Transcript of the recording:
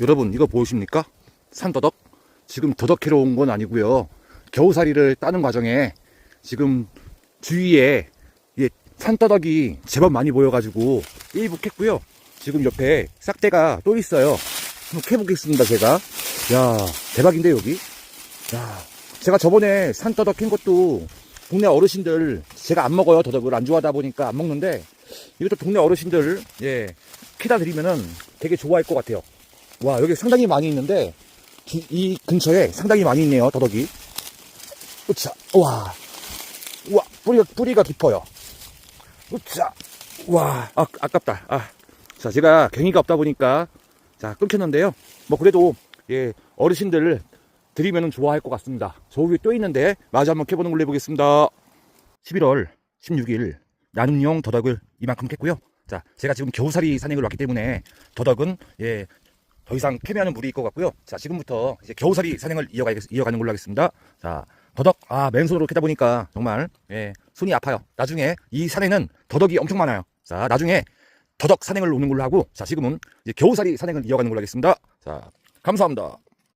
여러분 이거 보이십니까? 산더덕? 지금 더덕해로 온건 아니고요. 겨우살이를 따는 과정에 지금 주위에 이 산더덕이 제법 많이 보여가지고 일부 캤고요. 지금 옆에 싹대가 또 있어요. 한번 캐보겠습니다 제가. 야 대박인데 여기? 야 제가 저번에 산더덕 캔 것도 동네 어르신들 제가 안 먹어요 더덕을. 안 좋아하다 보니까 안 먹는데 이것도 동네 어르신들 예 캐다 드리면은 되게 좋아할 것 같아요 와 여기 상당히 많이 있는데 기- 이 근처에 상당히 많이 있네요 더덕이 으차 와. 우와 뿌리가 뿌리가 깊어요. 으차 와. 아, 아깝다. 아 자 제가 갱이가 없다 보니까 자 끊겼는데요. 뭐 그래도 예 어르신들 드리면은 좋아할 것 같습니다. 저 위에 또 있는데 마저 한번 캐보는 걸로 해보겠습니다. 11월 16일 나눔용 더덕을 이만큼 캤고요. 자 제가 지금 겨우살이 산행을 왔기 때문에 더덕은 예 더 이상 캐면은 무리일 것 같고요. 자, 지금부터 이제 겨우살이 산행을 이어가, 이어가는 걸로 하겠습니다. 자, 더덕, 아, 맨손으로 캐다 보니까 정말, 예, 손이 아파요. 나중에 이 산에는 더덕이 엄청 많아요. 자, 나중에 더덕 산행을 오는 걸로 하고, 자, 지금은 이제 겨우살이 산행을 이어가는 걸로 하겠습니다. 자, 감사합니다.